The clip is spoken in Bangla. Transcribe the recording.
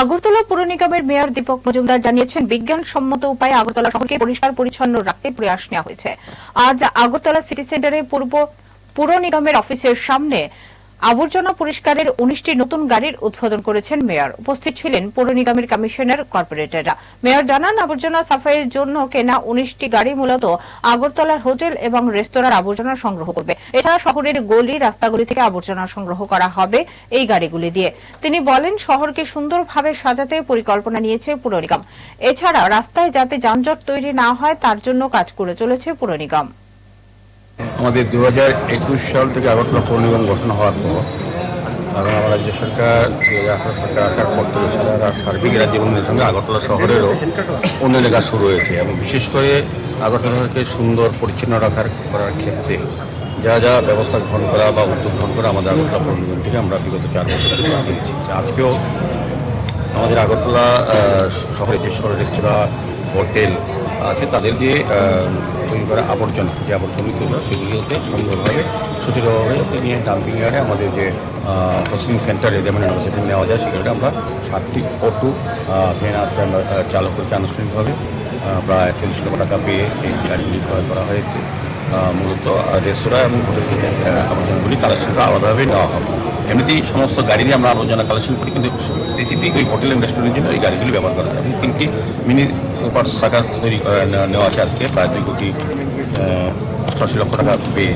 আগরতলা পুর নিগমের মেয়র দীপক মজুমদার জানিয়েছেন, বিজ্ঞানসম্মত উপায়ে আগরতলা শহরকে পরিষ্কার পরিচ্ছন্ন রাখতে প্রয়াস নেওয়া হয়েছে। আজ আগরতলা সিটি সেন্টারে পূর্ব, পুর নিগমের অফিসের সামনে আবর্জনা পরিষ্কারের উনিশটি নতুন গাড়ির উদ্বোধন করেছেন মেয়র। উপস্থিত ছিলেন পৌর নিগমের কমিশনার, কর্পোরেটররা। মেয়র জানান, আবর্জনা সাফাইয়ের জন্য কেনা উনিশটি গাড়ি মূলত আগরতলার হোটেল এবং রেস্তোরাঁর আবর্জনা সংগ্রহ করবে। এছাড়া শহরের গলি, রাস্তাগুলি থেকে আবর্জনা সংগ্রহ করা হবে এই গাড়িগুলি দিয়ে। তিনি বলেন, শহরকে সুন্দরভাবে সাজাতে পরিকল্পনা নিয়েছে পুর নিগম। এছাড়া রাস্তায় যাতে যানজট তৈরি না হয়, তার জন্য কাজ করে চলেছে পুর নিগম। আমাদের দু হাজার একুশ সাল থেকে আগরতলা পৌর নিগম গঠন হওয়ার পর কারণ আমার রাজ্য সরকার আঠারো সরকার আসার পর থেকে সারা সার্বিক রাজ্য উন্নয়নের সঙ্গে আগরতলা শহরেরও উন্নয়নের কাজ শুরু হয়েছে এবং বিশেষ করে আগরতলাকে সুন্দর পরিচ্ছন্ন রাখার করার ক্ষেত্রে যা যা ব্যবস্থা গ্রহণ করা বা উদ্যোগ গ্রহণ করা আমাদের আগরতলা পৌর নিগম থেকে আমরা বিগত চার বছর দিয়েছি আজকেও আমাদের আগরতলা শহরে যে শহরের রেস্তোরাঁ হোটেল আছে তাদের যে তৈরি করা আবর্জনা, যে আবর্জনাগুলো হচ্ছে সুন্দরভাবে সুচিরভাবে নিয়ে ডাম্পিং ইয়ার্ডে আমাদের যে প্রসেসিং সেন্টারে যেমন সেখানে নেওয়া যায়, সেখানে আমরা সাতটি অটো ভ্যান আসতে আমরা চালু করছি আনুষ্ঠানিকভাবে প্রায় চল্লিশ লক্ষ টাকা পেয়ে এই গাড়িগুলি ক্রয় করা হয়েছে। মূলত রেস্তোরাঁ এবং হোটেল থেকে আবর্জনাগুলি কালেকশন করা আলাদাভাবে নেওয়া হবে। এমনিতেই সমস্ত গাড়ি দিয়ে আমরা আলোচনা কালেকশন করি, কিন্তু স্পেসিফিক ওই হোটেল এন্ড রেস্টুরেন্টের জন্য এই গাড়িগুলি ব্যবহার করা যায়। তিনটি মিনি সুপার সাকার তৈরি নেওয়া আছে আজকে, প্রায় দুই কোটি আশি লক্ষ টাকা পেয়ে।